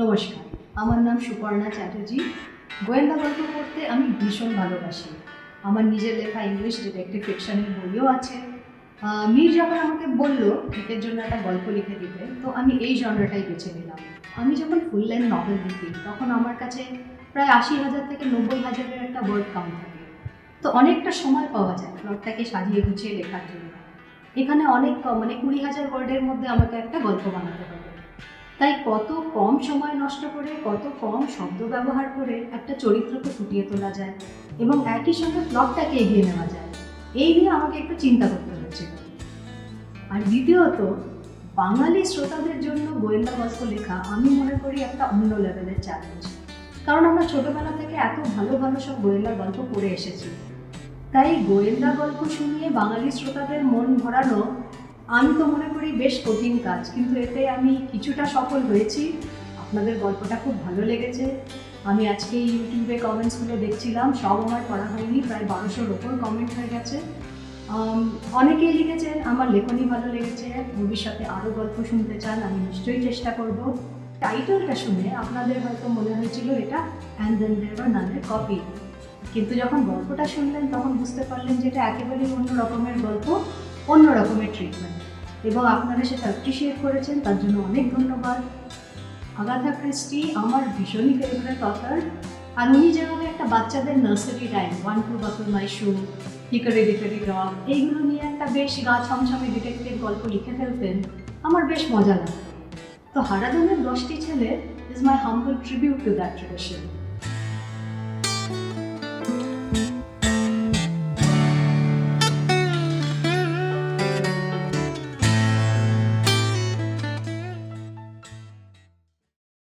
নমস্কার। আমার নাম সুপর্ণা চ্যাটার্জি। গোয়েন্দা গল্প পড়তে আমি ভীষণ ভালোবাসি। আমার নিজের লেখা ইংলিশ ডিটেকটিভ ফিকশনের বইও আছে। মীর যখন আমাকে বলল এর জন্য একটা গল্প লিখে দিতে তো আমি এই জনরাটাই বেছে নিলাম। আমি যখন ফুল লাইন নভেল লিখি, তখন আমার কাছে প্রায় আশি হাজার থেকে নব্বই হাজারের একটা ওয়ার্ড কাউন্ট থাকে। তো অনেকটা সময় পাওয়া যায় প্লটটাকে সাজিয়ে গুছিয়ে লেখার জন্য। এখানে অনেক মানে কুড়ি হাজার ওয়ার্ডের মধ্যে আমাকে একটা গল্প বানাতে হবে। তাই কত কম সময় নষ্ট করে, কত কম শব্দ ব্যবহার করে একটা চরিত্রকে ফুটিয়ে তোলা যায় এবং একই সঙ্গে প্লটটাকে এগিয়ে নেওয়া যায়। এই নিয়ে আমাকে একটু চিন্তা করতে হয়েছিল আর দ্বিতীয়ত, বাঙালি শ্রোতাদের জন্য গোয়েন্দা গল্প লেখা আমি মনে করি একটা অন্য লেভেলের চ্যালেঞ্জ কারণ আমরা ছোটবেলা থেকে এত ভালো ভালো সব গোয়েন্দা গল্প পড়ে এসেছি। তাই গোয়েন্দা গল্প শুনিয়ে বাঙালি শ্রোতাদের মন ভরানো আমি তো মনে করি বেশ কঠিন কাজ, কিন্তু এতে আমি কিছুটা সফল হয়েছি। আপনাদের গল্পটা খুব ভালো লেগেছে। আমি আজকে ইউটিউবে কমেন্টসগুলো দেখছিলাম, সব আমার পড়া হয়নি, প্রায় বারোশোর ওপর কমেন্ট হয়ে গেছে। অনেকেই লিখেছেন, আমার লেখনী ভালো লেগেছে, ভবিষ্যতে আরও গল্প শুনতে চান, আমি নিশ্চয়ই চেষ্টা করব। টাইটেলটা শুনে আপনাদের হয়তো মনে হয়েছিল এটা অ্যান্ড দেন দেওয়ার নানের কপি কিন্তু যখন গল্পটা শুনলেন, তখন বুঝতে পারলেন যে এটা একেবারেই অন্য রকমের গল্প। অন্য রকমের ট্রিটমেন্ট এবং আপনারা সেটা অ্যাপ্রিসিয়েট করেছেন, তার জন্য অনেক ধন্যবাদ। আগাথা ক্রিস্টি, আমার ভীষণই ফেভারিট অথার আর উনি যেভাবে একটা বাচ্চাদের nursery rhyme one two buckle my shoe hickory dickory dock এইগুলো নিয়ে একটা বেশ গা ছমছমে ডিটেকটিভ গল্প লিখে ফেলতেন, আমার বেশ মজা লাগতো। তো হারাধনের দশটি ছেলে is my humble tribute to that tradition